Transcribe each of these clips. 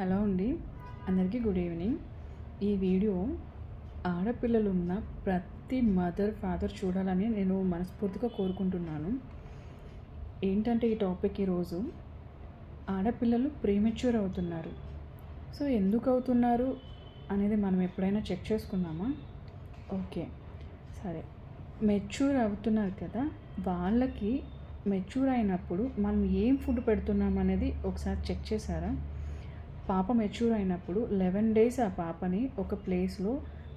Hello అండి. అందరికీ good evening. ఈ వీడియో ఆడపిల్లలు ఉన్న ప్రతి మదర్ ఫాదర్ చూడాలని నేను మనస్ఫూర్తిగా కోరుకుంటున్నాను. ఏంటంటే ఈ టాపిక్ ఈరోజు ఆడపిల్లలు ప్రీమెచ్యూర్ అవుతున్నారు. సో ఎందుకు అవుతున్నారు అనేది మనం ఎప్పుడైనా చెక్ చేసుకున్నామా ఓకే. సరే. మెచ్యూర్ అవుతున్నారు కదా వాళ్ళకి మెచ్యూర్ అయినప్పుడు మనం ఏం ఫుడ్ పెడుతున్నాం అనేది ఒకసారి చెక్ చేశారా? పాప మెచ్యూర్ అయినప్పుడు లెవెన్ డేస్ ఆ పాపని ఒక ప్లేస్లో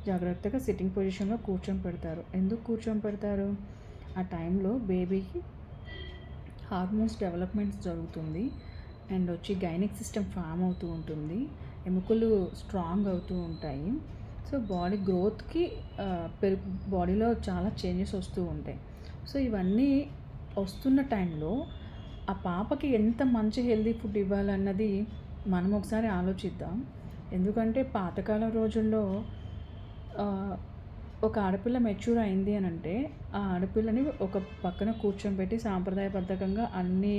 జాగ్రత్తగా సిట్టింగ్ పొజిషన్లో కూర్చొని పెడతారు. ఎందుకు కూర్చొని పెడతారు? ఆ టైంలో బేబీకి హార్మోన్స్ డెవలప్మెంట్స్ జరుగుతుంది. అండ్ వచ్చి గైనిక్ సిస్టమ్ ఫామ్ అవుతూ ఉంటుంది. ఎముకలు స్ట్రాంగ్ అవుతూ ఉంటాయి. సో బాడీ గ్రోత్కి పెరుగు బాడీలో చాలా చేంజెస్ వస్తూ ఉంటాయి. సో ఇవన్నీ వస్తున్న టైంలో ఆ పాపకి ఎంత మంచి హెల్దీ ఫుడ్ ఇవ్వాలన్నది మనం ఒకసారి ఆలోచిద్దాం. ఎందుకంటే పాతకాలం రోజుల్లో ఒక ఆడపిల్ల మెచ్యూర్ అయింది అని అంటే ఆ ఆడపిల్లని ఒక పక్కన కూర్చోబెట్టి సాంప్రదాయబద్ధకంగా అన్నీ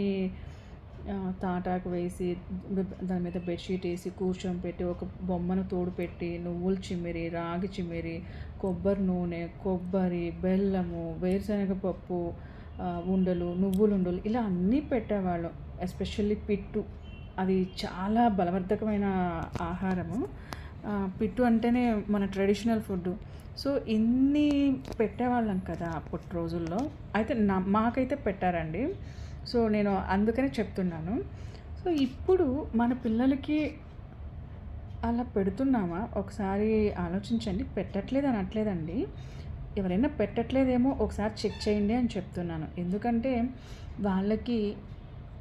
తాటాకు వేసి దాని మీద బెడ్షీట్ వేసి కూర్చోబెట్టి ఒక బొమ్మను తోడు పెట్టి నువ్వులు చిమ్మిరి రాగి చిమ్మిరి కొబ్బరి నూనె కొబ్బరి బెల్లము వేరుశనగ పప్పు ఉండలు నువ్వులు ఉండలు ఇలా అన్నీ పెట్టేవాళ్ళం. ఎస్పెషల్లీ పిట్టు. అది చాలా బలవర్ధకమైన ఆహారము. పిట్టు అంటేనే మన ట్రెడిషనల్ ఫుడ్ సో ఇన్ని పెట్టేవాళ్ళం కదా అప్పటి రోజుల్లో. అయితే నా మాకైతే పెట్టారండి. సో నేను అందుకనే చెప్తున్నాను. సో ఇప్పుడు మన పిల్లలకి అలా పెడుతున్నామా? ఒకసారి ఆలోచించండి. పెట్టట్లేదు అనట్లేదండి. ఎవరైనా పెట్టట్లేదేమో ఒకసారి చెక్ చేయండి అని చెప్తున్నాను. ఎందుకంటే వాళ్ళకి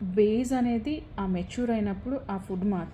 బేస్ అనేది ఆ మెచ్యూర్ అయినప్పుడు ఆ ఫుడ్ మాత్రం